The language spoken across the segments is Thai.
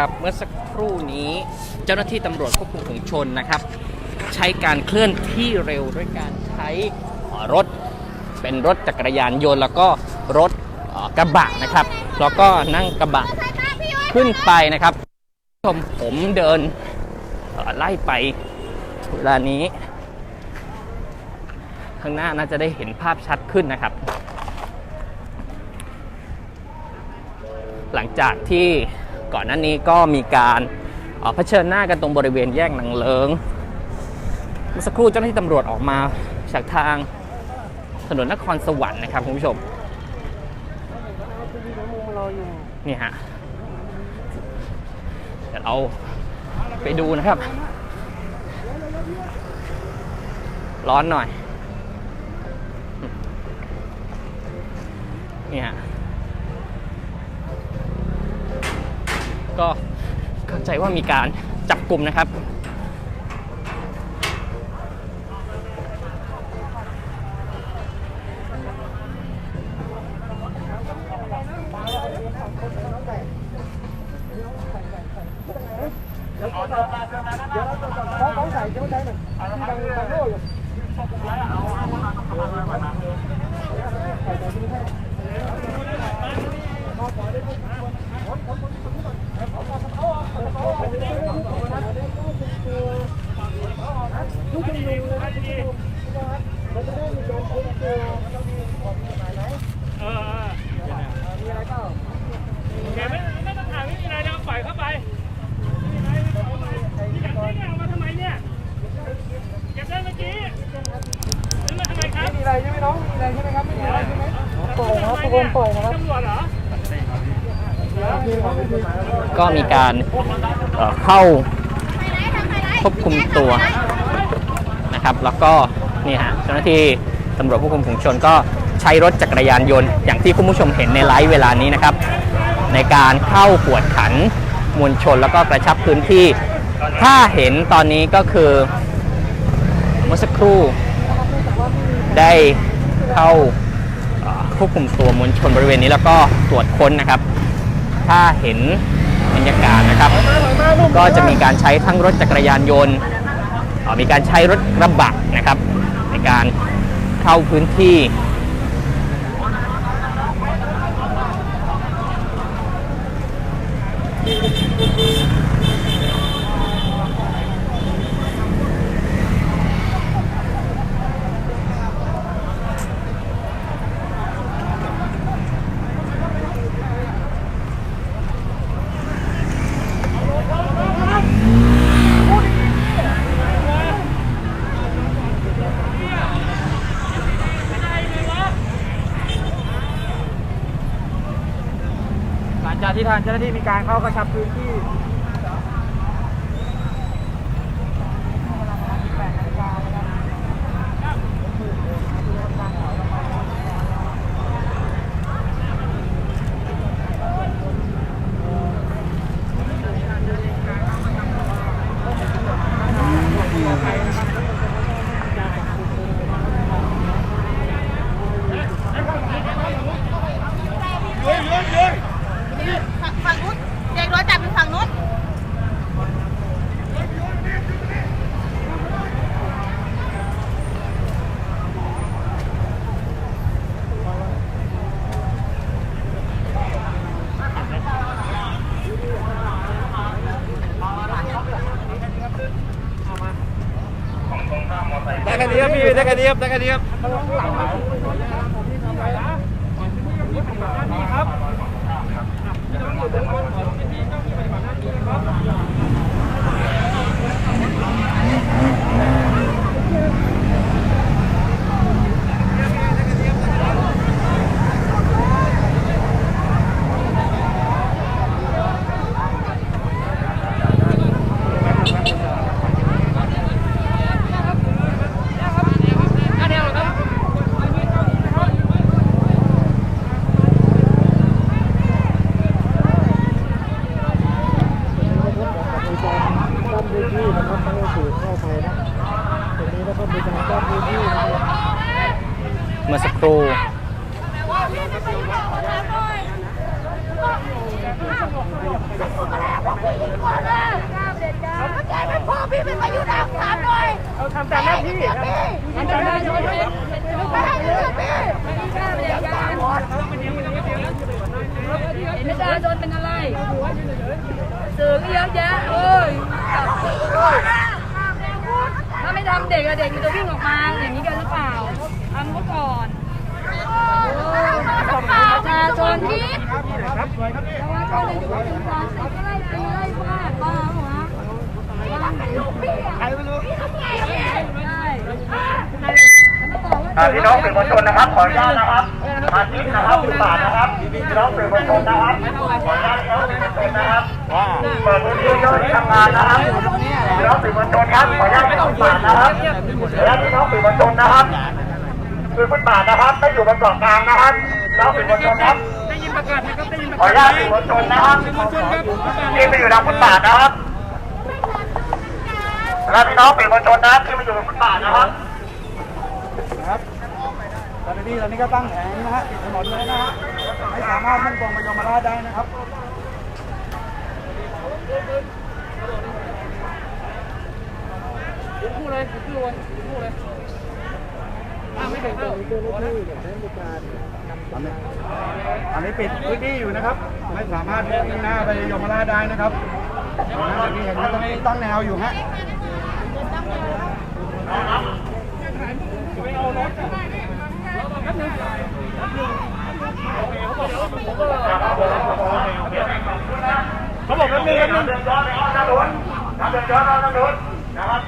ครับ เมื่อสักครู่นี้เจ้าหน้าที่ตำรวจควบคุมฝูงชนนะครับ ใช้การเคลื่อนที่เร็วด้วยการใช้รถเป็นรถจักรยานยนต์แล้วก็รถกระบะนะครับ แล้วก็นั่งกระบะขึ้นไปนะครับชมผมเดินไล่ไปเวลานี้ ข้างหน้าน่าจะได้เห็นภาพชัดขึ้นนะครับ หลังจากที่ ก่อนหน้านี้ก็มีการเผชิญหน้ากันตรงบริเวณแยกหนังเลิงเมื่อสักครู่เจ้าหน้าที่ตำรวจออกมาจากทางถนนนครสวรรค์นะครับคุณผู้ชมนี่ฮะเดี๋ยวเราไปดูนะครับ ร้อนหน่อยนี่ฮะก็เข้า ใจว่ามีการจับกลุ่มนะครับเออเออมีอะไรเปล่าโอเคไม่ไม่ต้องถามไม่มีอะไรเดี๋ยวปล่อยเข้าไปไม่มีอะไรปล่อยเข้าไปนี่จับได้ไงเอามาทำไมเนี่ยเก็บได้เมื่อกี้ซื้อมาทำไมครับ ไม่มีอะไรใช่ไหมน้อง มีอะไรใช่ไหมครับ ไม่มีอะไรใช่ไหมปล่อยนะครับทุกคนปล่อยนะครับ ตำรวจเหรอ มีครับไม่มี ก็มีการเเข้าควบคุมตัวนะครับ แล้วก็นี่ฮะเจ้าหน้าที่ตำรวจควบคุมฝูงชนก็ใช้รถจักรยานยนต์ อย่างที่คุณผู้ชมเห็นในไลฟ์เวลานี้นะครับ ในการเข้ากวดขันมวลชนแล้วก็กระชับพื้นที่ ถ้าเห็นตอนนี้ก็คือเมื่อสักครู่ได้เข้าควบคุมตัวมวลชนบริเวณนี้แล้วก็ตรวจค้นนะครับ ถ้าเห็น รรยากาศนะครับ ก็จะมีการใช้ทั้งรถจักรยานยนต์มีการใช้รถกระบะนะครับ ในการเข้าพื้นที่ ทางเจ้าหน้าที่มีการเข้ากระชับพื้นที่ ฝั่งนู้นเด็กรถจับอยู่ฝั่งนู้น ได้แค่นี้ครับ พี่ได้แค่นี้ครับ ได้แค่นี้ครับ กั้นพื้นที่นะครับไม่ให้สื่อเข้าไปนะตรงนี้นะครับมีการกั้นพื้นที่นะครับ เมื่อสักครู่ เราทำตามหน้าที่ครับทำตามหน้าที่ ประชาชนเป็นอะไรสื่อก็เยอะแยะเอ้ยถ้าไม่ทำ เด็กมันจะวิ่งออกมาอย่างนี้กันหรือเปล่าทำก็ก่อนประชาชนที่ประชาเลยอยู่ถึงสามสิบก็ไล่ตีไล่ฟาดบ้าหัวใครไม่รู้ใช่พี่น้องสื่อมวลชนนะครับ ขออนุญาตนะครับ มาทิศนะครับฟุตบาทนะครับพี่น้องสื่อมวลชนนะครับขออนุญาตพี่น้องสื่อมวลชนนะครับเปิดพื้นที่เจ้าหน้าที่ทำงานนะครับพี่น้องสื่อมวลชนครับขออนุญาตพี่น้องฟุตบาทนะครับขออนุญาตพี่น้องสื่อมวลชนนะครับคือฟุตบาทนะครับไม่อยู่บนเกาะกลางนะครับพี่น้องสื่อมวลชนครับได้ยินประกาศไหมครับได้ยินประขอกาอศนุไหมญาตสื่อมวลชนนะครับสื่อมวลชนครับประกาศที่ไปอยู่ทางฟุตบาทนะครับแล้วพี่น้องสื่อมวลชนนะครับที่มาอยู่บนฟุตบาทนะครับครับ ตอนนี้ตอนนี้ก็ตั้งแผงนะฮะติดถนนเลยนะฮะไม่สามารถมุ่งตรงไปยมราชได้นะครับพูดเลยพูดเลยพูดเลยอ้าวไม่ถึงเข้าตอนนี้อันนี้ปิดพื้นที่อยู่นะครับ ไม่สามารถมุ่งหน้าไปยมราชได้นะครับตอนนี้เห็นว่าตอนนี้ตั้งแนวอยู่ฮะ เขาบอกว่ามีน้ำเดือดร้อนในห้องน้ำร้อนน้ำเดือดร้อนในห้องน้ำร้อนนะครับ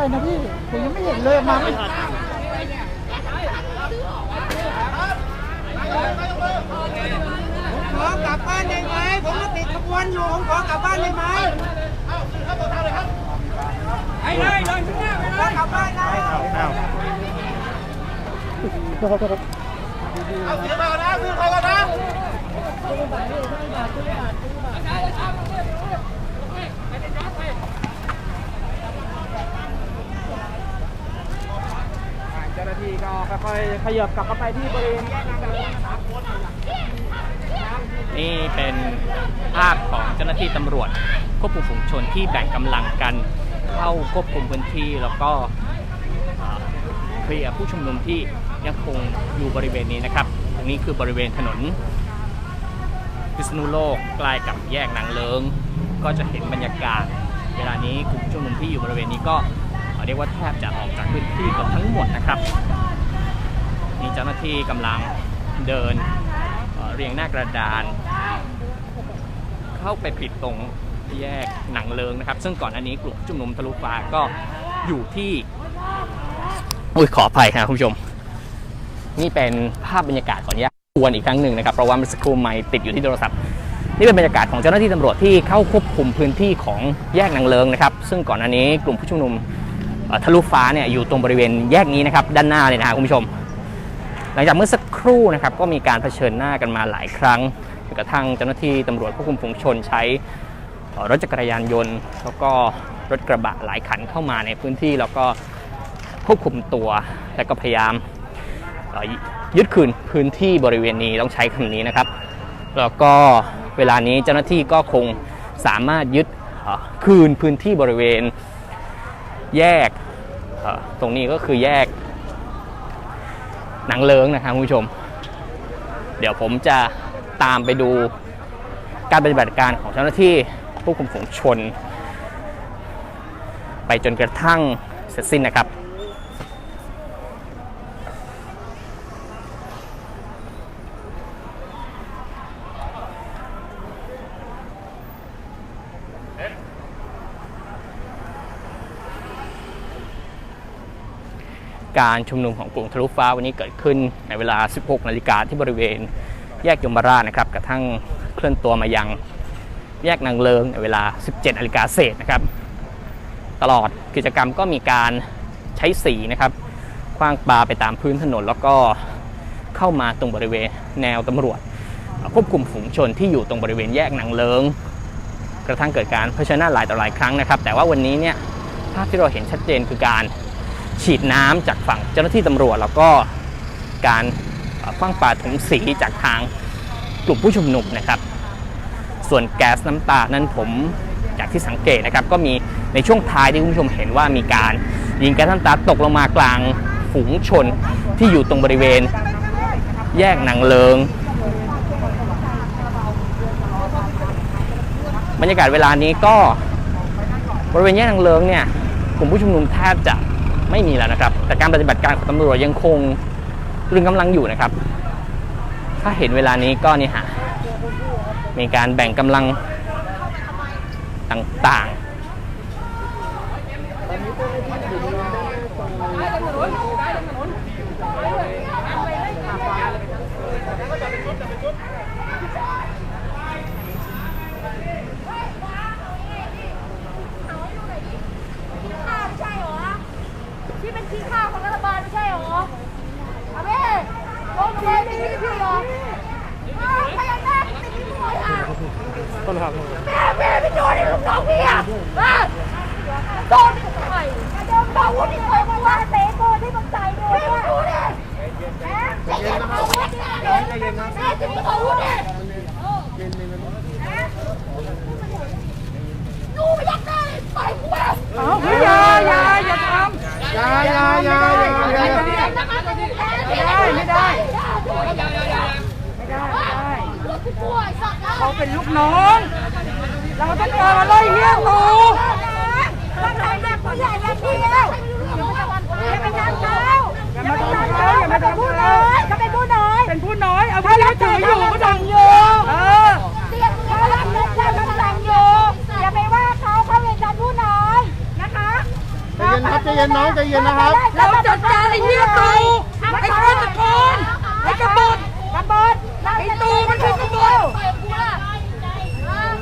ม่แน่ใจนะพี่ ผมยังไม่เห็นเลยมาไม่ทันขอกลับบ้านได้ไหม ผมมาติดขบวนอยู่ ผมขอกลับบ้านได้ไหมไอ้เลยเลยข้างหน้าไปเลยกลับบ้านได้เอาเสียมานะซื้อใครกันนะเจ้าหน้าที่ก็ค่อยๆขยับกลับเข้าไปที่บริเวณแยกนางเลิ้งนะครับนี่เป็นภาพของเจ้าหน้าที่ตำรวจควบคุมฝูงชนที่แบ่งกำลังกันเข้าควบคุมพื้นที่แล้วก็เคลียร์ผู้ชุมนุมที่ยังคงอยู่บริเวณนี้นะครับ ตรงนี้คือบริเวณถนนพิษณุโลกใกล้กับแยกนางเลิง ก็จะเห็นบรรยากาศ เวลานี้กลุ่มผู้ชุมนุมที่อยู่บริเวณนี้ก็ เรียกว่าแทบจะออกจากพื้นที่เกือบทั้งหมดนะครับมีเจ้าหน้าที่กำลังเดินเรียงหน้ากระดาน เข้าไปปิดตรงแยกหนังเลิงนะครับ ซึ่งก่อนอันนี้กลุ่มผู้ชุมนุมทะลุฟ้าก็อยู่ที่อุ้ยขออภัยครับคุณผู้ชม นี่เป็นภาพบรรยากาศก่อนแยกทวนอีกครั้งหนึ่งนะครับ เพราะว่าเมื่อสักครู่ไม่ติดอยู่ที่โทรศัพท์นี่เป็นบรรยากาศของเจ้าหน้าที่ตำรวจที่เข้าควบคุมพื้นที่ของแยกนางเลิงนะครับ ซึ่งก่อนอันนี้กลุ่มผู้ชุมนุม ทะลุฟ้าเนี่ยอยู่ตรงบริเวณแยกนี้นะครับด้านหน้าเลยนะครับคุณผู้ชม หลังจากเมื่อสักครู่นะครับก็มีการเผชิญหน้ากันมาหลายครั้งจนกระทั่งเจ้าหน้าที่ตำรวจควบคุมฝูงชนใช้รถจักรยานยนต์ แล้วก็รถกระบะหลายคันเข้ามาในพื้นที่แล้วก็ควบคุมตัวและก็พยายามยึดคืนพื้นที่บริเวณนี้ต้องใช้คำนี้นะครับ แล้วก็เวลานี้เจ้าหน้าที่ก็คงสามารถยึดคืนพื้นที่บริเวณแยก ตรงนี้ก็คือแยกหนังเลิงนะครับคุณผู้ชม เดี๋ยวผมจะตามไปดูการปฏิบัติการของเจ้าหน้าที่ผู้คุมฝูงชน ไปจนกระทั่งเสร็จสิ้นนะครับ การชุมนุมของกลุ่มทะลุฟ้าวันนี้เกิดขึ้นในเวลา 16 นาฬิกาที่บริเวณ แยกยมราชนะครับกระทั่งเคลื่อนตัวมายังแยกนางเลิงในเวลา 17นาฬิกาเศษนะครับตลอดกิจกรรมก็มีการใช้สีนะครับคว้างปลาไปตามพื้นถนน แล้วก็เข้ามาตรงบริเวณแนวตำรวจควบคุมฝูงชนที่อยู่ตรงบริเวณแยกนางเลิง กระทั่งเกิดการเผชิญหน้าหลายต่อหลายครั้งนะครับ แต่ว่าวันนี้เนี่ยภาพที่เราเห็นชัดเจนคือการ ฉีดน้ำจากฝั่งเจ้าหน้าที่ตำรวจ แล้วก็การคว้างปาถุงสีจากทางกลุ่มผู้ชุมนุมนะครับ ส่วนแก๊สน้ำตานั้นผมจากที่สังเกตนะครับ ก็มีในช่วงท้ายที่คุณผู้ชมเห็นว่ามีการยิงแก๊สน้ำตาตกลงมากลางฝูงชนที่อยู่ตรงบริเวณแยกนางเลิงบรรยากาศเวลานี้ก็บริเวณแยกนางเลิงเนี่ยกลุ่มผู้ชุมนุมแทบจะ ไม่มีแล้วนะครับ แต่การปฏิบัติการของตำรวจยังคงตรึงกำลังอยู่นะครับ ถ้าเห็นเวลานี้ก็นี่ฮะมีการแบ่งกำลังต่างๆ ข้าวไม่ใช่เหรอ ที่เป็นขี้ข้าวของรัฐบาลไม่ใช่เหรอเอาไปล งมาเลยนี่พี่เหรออ้าวใครเอาแม่ไปกินหวยอะต้นครับแม่แม่ไปโดนไอ้ลูกน้องพี่อะอะโดนที่ไหนโดนบอกว่าที่เคยมาว่าเตะโกที่มันใส่เลยไม่รู้เนี่ยแม่ใจเย็นนะครับใจเย็นนะแม่จะไม่รู้เนี่ยหนูไม่อยากได้ต่อยกูแบบอย่าอย่าอย่าทำอย่าอย่าอย่าอย่าอย่าไม่ได้ไม่ได้ไม่ได้ไม่ได้ลูกกูป่วยสัตว์นะ เขาเป็นลูกน้อง เราต้องการอะไรเฮียตูต้องทำแบบผู้ใหญ่แบบเดียวอย่าไปทำเขาอย่าไปทำเขาอย่าไปพูดเลยเขาเป็นผู้น้อยเป็นผู้น้อยเอาที่เขาถืออยู่ก็ต้องเออเตรียมเขารับเงินจากคำสั่งอยู่อย่าไปว่าเขาเขาเป็นการผู้น้อยนะคะใจเย็นครับใจเย็นน้องใจเย็นนะครับเราจัดการไอ้เฮียตูไอ้ฆาตกรไอ้กบฏ กบฏไอ้ตูมันคือกบฏ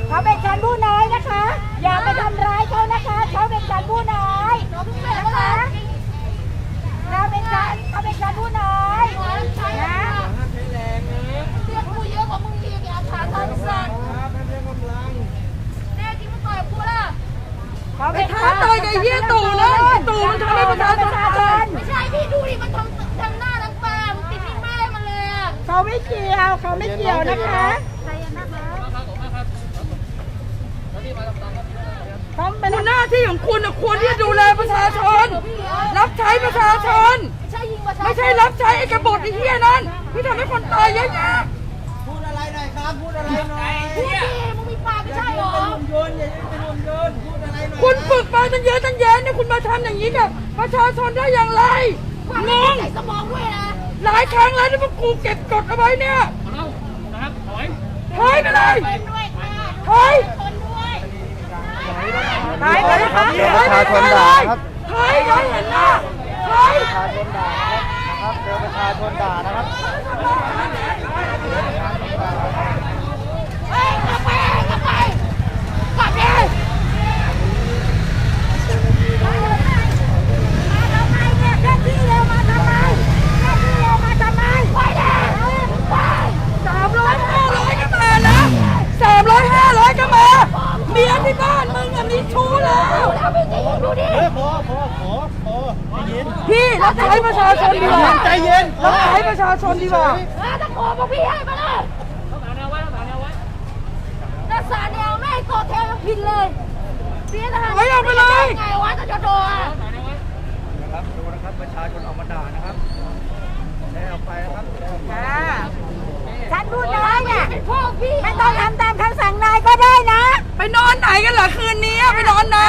เขาเป็นการผู้น้อยนะคะ อย่าไปทำร้ายเขานะคะเขาเป็นการผู้น้อยนะคะเราเป็นการเขาเป็นการผู้น้อยนะเรียกกูเยอะกว่ามึงอีกอย่าขาดทางสั่นแน่จริงมึงต่อยกูล่ะไอ้ท้าต่อยกับไอ้เฮียตูนะไอ้ตูมันทำให้ประชาชนไม่ใช่พี่ดูดิมันทำทำหน้าทั้งตามันติดที่แม่มัน เลยอะเขาไม่เกี่ยวเขาไม่เกี่ยวนะคะใจเย็นนะคะคุณหน้าที่ของคุณน่ะควรที่จะดูแลประชาชน รับใช้ประชาชนไม่ใช่ยิงประชาชน ไม่ใช่รับใช้ไอ้กบฏไอ้เหี้ยนั้นที่ทำให้คนตายเยอะแยะพูดดิมึงมีปากไม่ใช่เหรอคุณฝึกมาตั้งเยอะตั้งแยะเนี่ยคุณมาทำอย่างนี้กับประชาชนได้อย่างไรความงไม่งใส่สมองด้วยนะ หลายครั้งแล้วที่พวกกูเก็บกดเอาไว้เนี่ยเอานะครับถอยถอยไปเลยด้วยค่ะถอยคนด้วยถอยไปเลยครับถอยไปเลยถอยถอยเห็นหน้าถอยเฮ้ยกลับไปกลับไปกลับดิมาทำไมเนี่ยแค่ที่เร็วมาทำไมแค่ที่เร็วมาทำไมไปดิไป สามร้อยห้าร้อยก็มานะสามร้อยห้าร้อยก็มาเมียที่บ้านมึงอะมีชู้แล้ว แล้วพี่จะยิงดูดิ พี่รับใช้ประชาชนดีกว่าใจเย็นรับใช้ประชาชน ดีกว่าเออตะโกนบอกพี่ให้มาเลยต้องหาแนวไว้ต้องหาแนวไว้รักษาแนวแม่กอแทนผิดเลยเสียทหารถอยออกไปเลยไงวะจะโดนนะครับดูนะครับประชาชนออกมาด่านะครับได้ออกไปนะครับฉันพูดน้อยเนี่ยพวกพี่ไม่ต้องทำตามคำสั่งนายก็ได้นะ ไปนอนไหนกันเหรอคืนนี้ไปนอนไหน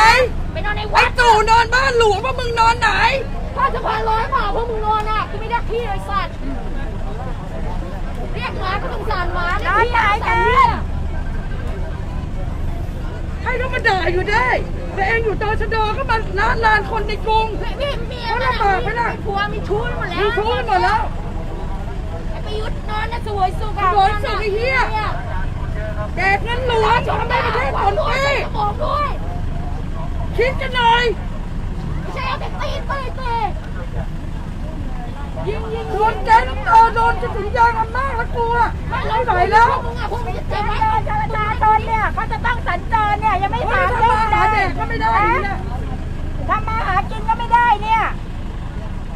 ไปนอนในไอ้วัดตู่นอนบ้านหลวงว่ามึงนอนไหนถ้าจะพาร้อยเปล่าพวกมึงนอนอะคือไม่ได้พี่เลยสัตว์เรียกห มาก็ต้องสั่นหมาเรียกพี่สั่นเนี่ยให้เขามาด่าอยู่ได้แต่เองอยู่ตชดก็มาละลานคนในกรุง พี่เมียเขาลำบากไหมล่ะผัวมีชู้หมดแล้วมีชู้กันหมดแล้วไปประยุทธ์นอนนะสวยสุขสวยสุขไอ้เหี้ย แดกเงินหลวงทำให้ประเทศคนฟรีบอกด้วย คิดกันหน่อยไม่ใช่เอาแต่ตีนไปเตะยิงยิงโดนแก๊งเออโดนจะถึงยางอำนาจแล้วกูอะไม่ไหวแล้วพวกมึงอะพวกมึงจะเจ็บไหมจราจรชนเนี่ยเขาจะต้องสัญจรเนี่ยยังไม่โอ้ยสามทำเดืมาอนหาเลเด็ยกก็ไม่ได้เนี่ยทำมาหากินก็ไม่ได้เนี่ย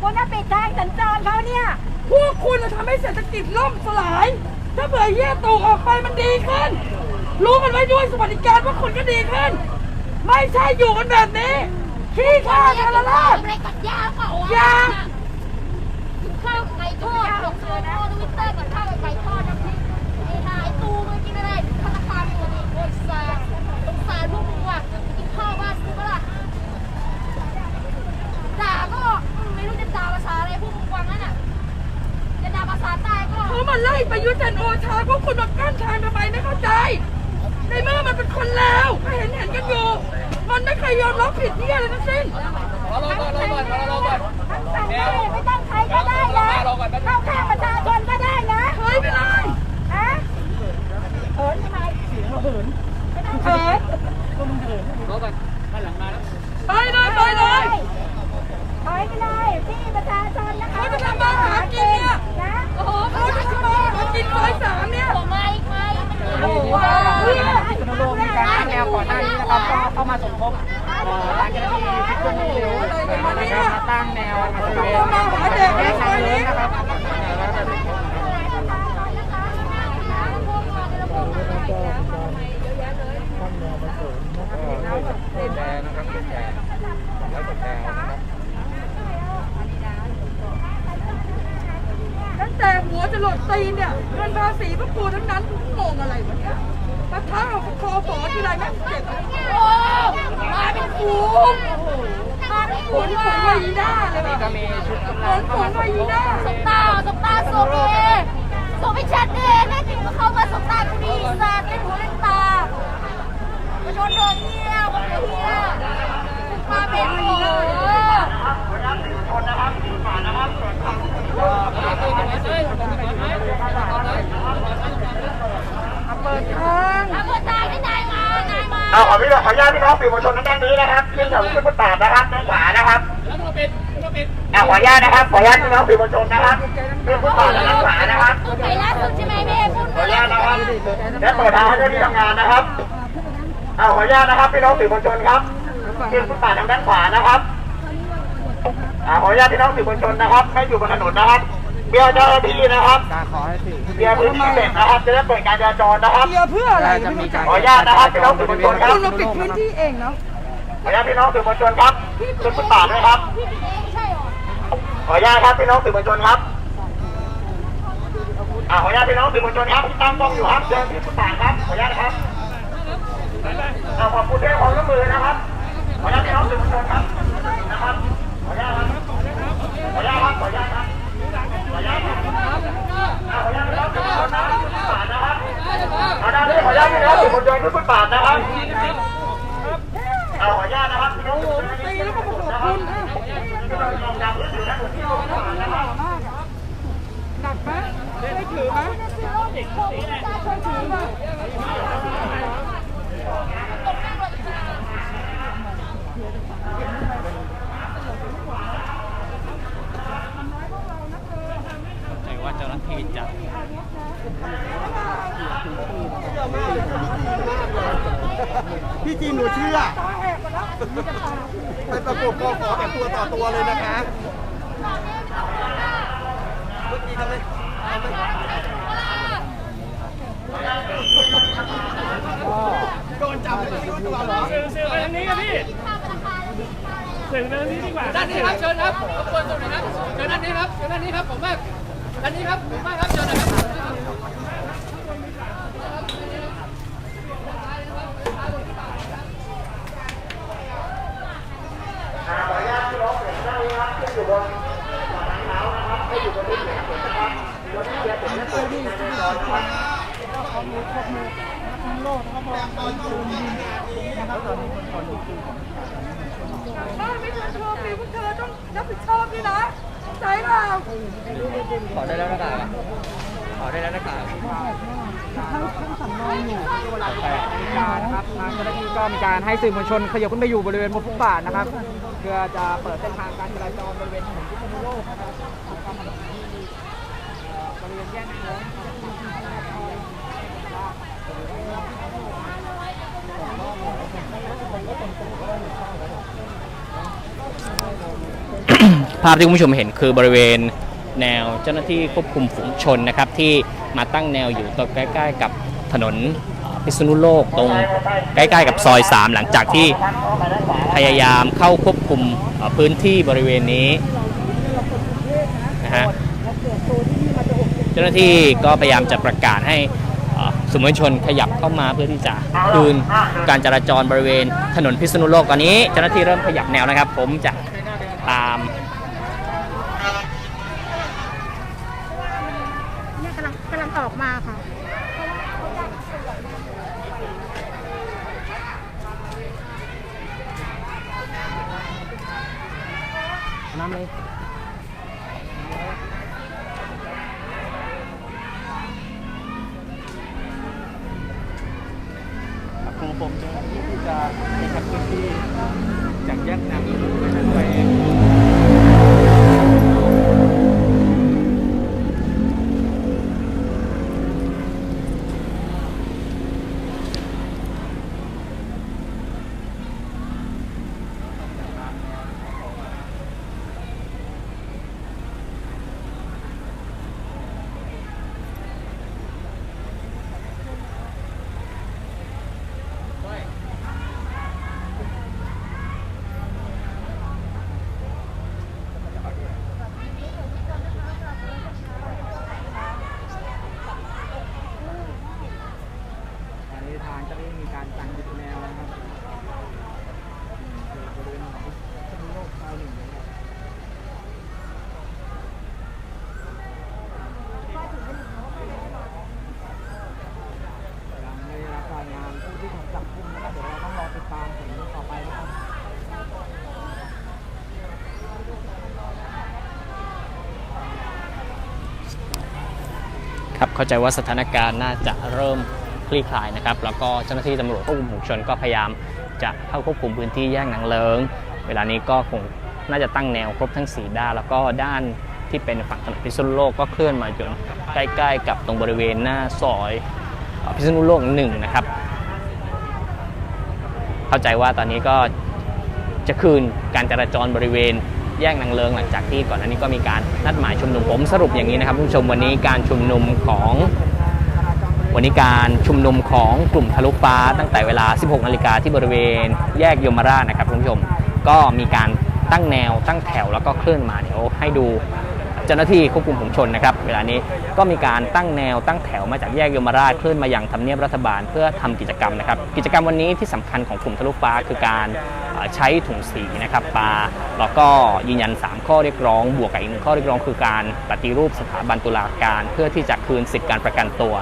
คุณจะปิดทางสัญจรเขาเนี่ยพวกคุณจะทำให้เศรษฐกิจล่มสลาย ถ้าเบื่อเยี่ยตู่ออกไปมันดีขึ้น รู้กันไว้ด้วยสวัสดิการพวกคุณก็ดีขึ้น ไม่ใช่อยู่กันแบบนี้ขี้ข้ากันละลาบอะไรกัดยาเปล่าวะยาาวไก่ทอดน้ำพริกไอ้หายตูมันกินอะไรธนาคารนี้โอ้ยสารสงสารพวกมึงว่ะกินข้าวบ้านกูปะล่ะด่าก็ไม่รู้จะด่าภาษาอะไรพวกมึงฟังนั่นน่ะจะด่าภาษาใต้ก็เขามาไล่ประยุทธ์จันทร์โอชาพวกคุณมากั้นทางทำไมไม่เข้าใจ ในเมื่อมันเป็นคนแล้วก็เห็นเห็นกันอยู่ มันไม่เคยยอมรับผิดที่อะไรทั้งสิ้นทั้งสั่งไม่ไม่ต้องใครก็ได้นะเข้าข้างประชาชนก็ได้นะ เฮ้ยไม่ได้ ฮะเหินทำไมเสียงเราเหินไม่ต้องเหิน ไปเลยไปเลย ถอยไปเลยที่ประชาชนนะคะ เขาจะทำมาหากินเนี่ย นะ โอ้โหเขาจะทำมาหากินร้อยสามเนี่ย ไม่ไม่โอ้โหเพื่อโรงมีการแนวก่อนหน้านี้นะครับก็เข้ามาสมทบทางเจ้าหน้าที่ที่เคลื่อนที่เร็ว อะไรกันมาเนี่ย มาตั้งแนวมาบริเวณ เขามาหาเด็กในซอยนี้ ตั้ง แต่หัวจะหลดตีนเนี่ยเงินภาษีพวกกูทั้งนั้นกูงงอะไรวะเนี่ยมาท้าเอาคอฝอทีไรแม่งเจ็บโอ้มาเป็นฝูงมาเป็นฝฝูนงฝนไวยีด้าเลยว่ะฝนฝนไวยีด้าสบตาสบตาสบเอสบไม่ชัดเน่แน่จริงก็เข้ามาสบตากูดีสัตว์เล่นหูเล่นตามาชนโดนเหี้ยคนเหี้ยมาเป็นฝูงเปิดทางทำคนตายที่ไหนมานายมา เอาขอพี่ขออนุญาตพี่น้องสื่อมวลชนทางด้านนี้นะครับขึ้นแถวขึ้นฟุตบาทนะครับด้านขวานะครับเอาขออนุญาตนะครับขออนุญาตพี่น้องสื่อมวลชนนะครับขึ้นฟุตบาทด้านขวานะครับพูดไปล่าสุดใช่ไหมพี่พูดขออนุญาตนะครับและเปิดทางให้เจ้าหน้าที่ทำงานนะครับเอาขออนุญาตนะครับพี่น้องสื่อมวลชนครับขึ้นฟุตบาททางด้านขวานะครับ อ่าขออนุญาตพี่น้องสื่อมวลชนนะครับไม่อยู่บนถนนนะครับเบี้ยวเจ้าหน้าที่นะครับเบี้ยวพื้นที่เสร็จนะครับ จะได้เปิดการจราจรนะครับเกียร์เพื่ออะไรไม่รู้จักขออนุญาตนะครับพี่น้องสื่อมวลชนครับคุณมาปิดพื้นที่เองเนาะขออนุญาตพี่น้องสื่อมวลชนครับขึ้นฟุตบาทด้วยครับพี่เป็นเองใช่หรอขออนุญาตครับพี่น้องสื่อมวลชนครับอ่าขออนุญาตพี่น้องสื่อมวลชนครับที่ตั้งกล้องอยู่ครับเดินที่ฟุตบาทครับ ขออนุญาตนะครับอ่าขอบคุณด้วยความร่วมมือนะครับ ขออนุญาตพี่น้องสื่อมวลชนครับนะครับขออนุญาตครับ ขออนุญาตครับขออนุญาตครับขออนุญาตครับอ่าขออนุญาตพี่น้องสื่อมวลชนนะครับที่ฟุตบาทนะครับเอาด้านนี้ขออนุญาตพี่น้องสื่อมวลชนที่ฟุตบาทนะครับเอาขออนุญาตนะครับพี่น้องสื่อมวลชนที่ฟุตบาทนะครับที่เราลองนำที่อยู่ด้านบนที่ฟุตบาทนะครับหนักไหมได้ถือไหม ใจ ว่าเจ้าหน้าที่จะพี่จีนหนูเชื่อไปประกบกอขอแบบตัวต่อตัวเลยนะคะเมื่อกี้ทำไมโดนจับไม่รู้ตัวเหรอสื่อสื่อไปทางนี้ครับพี่สื่อไปทางนี้ดีกว่าด้านนี้ครับเชิญครับรบกวนส่งหน่อยนะเชิญด้านนี้ครับเชิญด้านนี้ครับผมมาก ด้านนี้ครับผมากครับเชิญน่อยครับขออนุญาตพี่น้องเปลี่ยนได้นะครับขึ้นอยู่บนทางเท้านะครับให้อยู่บนที่เสียงนะครับบนที่เสียงเป็นเปิดที่ในจอนะครับถ้าไม่ทำโชคดีพวกเธอต้องรับผิดชอบด้วยนะ ใจเปล่าขอได้แล้วหน้ากากอะขอได้แล้วหน้ากากนะครับทางเจ้าหน้าที่ก็มีการให้สื่อมวลชนขยับขึ้นไปอยู่บริเวณบนฟุตบาทนะครับ เพื่อจะเปิดเส้นทางการจราจรบริเวณถนนพิษณุโลกนะครับแล้วก็ถนนที่เอ่อบริเวณแยกนางเลิ้งนะครับ ภาพที่คุณผู้ชมเห็นคือบริเวณแนวเจ้าหน้าที่ควบคุมฝูงชนนะครับ ที่มาตั้งแนวอยู่ตรงใกล้ ๆ กับถนนพิษณุโลกตรงใกล้ ๆ กับซอย 3 หลังจากที่พยายามเข้าควบคุมพื้นที่บริเวณนี้นะฮะเจ้าหน้าที่ก็พยายามจะประกาศให้สื่อมวลชนขยับเข้ามาเพื่อที่จะคืนการจราจรบริเวณถนนพิษณุโลกตอนนี้เจ้าหน้าที่เริ่มขยับแนวนะครับ ผมจะตาม เนี่ยกำลังกำลังออกมาค่ะ น้ำเลย ของผมจะที่จะเป็นพื้นที่จากแยกนางเลิ้งไป ตอนนี้ทางเจ้าหน้าที่มีการจัดจุดแนวนะครับบริเวณถนนพิษณุโลกซอยหนึ่งนะครับยังไม่ได้รับรายงานผู้ที่ถูกจับกุมนะครับเดี๋ยวเราต้องรอติดตามผลต่อไปนะครับ ครับ เข้าใจว่าสถานการณ์น่าจะเริ่มคลี่คลายนะครับ แล้วก็เจ้าหน้าที่ตำรวจควบคุมฝูงชนก็พยายามจะเข้าควบคุมพื้นที่แยกหนังเลิง เวลานี้ก็คงน่าจะตั้งแนวครบทั้ง 4 ด้าน แล้วก็ด้านที่เป็นฝั่งถนนพิษณุโลกก็เคลื่อนมาจนใกล้ๆ กับตรงบริเวณหน้าซอยพิษณุโลกหนึ่งนะครับ เข้าใจว่าตอนนี้ก็จะคืนการจราจรบริเวณ แยกนางเลิงหลังจากที่ก่อนหน้านี้ก็มีการนัดหมายชุมนุมผมสรุปอย่างนี้นะครับคุณผู้ชมวันนี้การชุมนุมของวันนี้การชุมนุมของกลุ่มทะลุฟ้าตั้งแต่เวลา 16 นาฬิกาที่บริเวณแยกยมราชนะครับคุณผู้ชม ก็มีการตั้งแนวตั้งแถวแล้วก็เคลื่อนมาเดี๋ยวให้ดู เจ้าหน้าที่ควบคุมฝูงชนนะครับเวลานี้ก็มีการตั้งแนวตั้งแถวมาจากแยกยมราชเคลื่อนมาอยังทำเนียบรัฐบาล เพื่อทำกิจกรรมนะครับกิจกรรมวันนี้ที่สำคัญของกลุ่มทะลุฟ้าคือการใช้ถุงสีนะครับปาแล้วก็ยืนยัน 3 ข้อเรียกร้อง บวกกับอีกหนึ่งข้อเรียกร้องคือการปฏิรูปสถาบันตุลาการ เพื่อที่จะคืนสิทธิการประกันตัว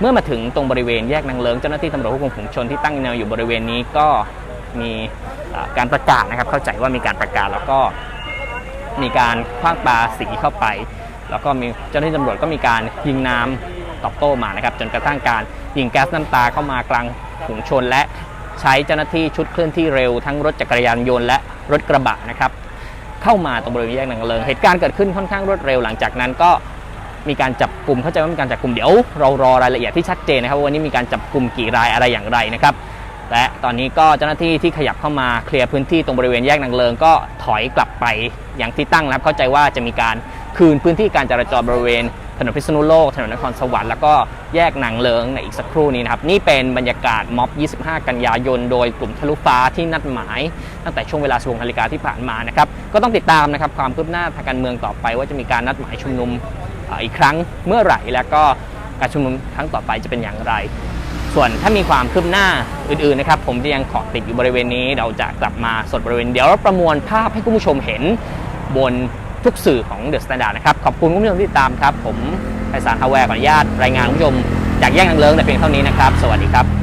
เมื่อมาถึงตรงบริเวณแยกนางเลิงเจ้าหน้าที่ตำรวจควบคุมฝูงชนที่ตั้งแนวอยู่บริเวณนี้ก็มีการประกาศนะครับ เข้าใจว่ามีการประกาศแล้วก็ มีการคว้างปาสีเข้าไป แล้วก็มีเจ้าหน้าที่ตำรวจก็มีการยิงน้ำตอบโต้มานะครับจนกระทั่งการยิงแก๊สน้ำตาเข้ามากลางฝูงชน และใช้เจ้าหน้าที่ชุดเคลื่อนที่เร็วทั้งรถจักรยานยนต์และรถกระบะนะครับเข้ามาตรงบริเวณแยกนางเลิงเหตุการณ์เกิดขึ้นค่อนข้างรวดเร็วหลังจากนั้นก็มีการจับกลุ่มเข้าใจว่ามีการจับกลุ่มเดี๋ยวเรารอรายละเอียดที่ชัดเจนนะครับว่าวันนี้มีการจับกลุ่มกี่รายอะไรอย่างไรนะครับ และตอนนี้ก็เจ้าหน้าที่ที่ขยับเข้ามาเคลียร์พื้นที่ตรงบริเวณแยกนางเลิงก็ถอยกลับไปอย่างที่ตั้งนะครับเข้าใจว่าจะมีการคืนพื้นที่การจราจรบริเวณถนนพิษณุโลก ถนนนครสวรรค์แล้วก็แยกนางเลิงในอีกสักครู่นี้นะครับนี่เป็นบรรยากาศม็อบ 25 กันยายน โดยกลุ่มทะลุฟ้าที่นัดหมาย ตั้งแต่ช่วงเวลา16นาฬิกาที่ผ่านมานะครับก็ต้องติดตามนะครับความคืบหน้าทางการเมืองต่อไป ว่าจะมีการนัดหมายชุมนุมอีกครั้งเมื่อไหร่ แล้วก็การชุมนุมครั้งต่อไปจะเป็นอย่างไร ส่วนถ้ามีความคืบหน้าอื่นๆนะครับ ผมจะยังเกาะติดอยู่บริเวณนี้ เราจะกลับมาสดบริเวณเดี๋ยวเราประมวลภาพให้คุณผู้ชมเห็นบนทุกสื่อของเดอะสแตนดาร์ดนะครับ ขอบคุณคุณผู้ชมที่ติดตามครับ ผมไพศาลฮาวแวร์ขออนุญาตรายงานคุณผู้ชมจากแยกนางเลิงแต่เพียงเท่านี้นะครับ สวัสดีครับ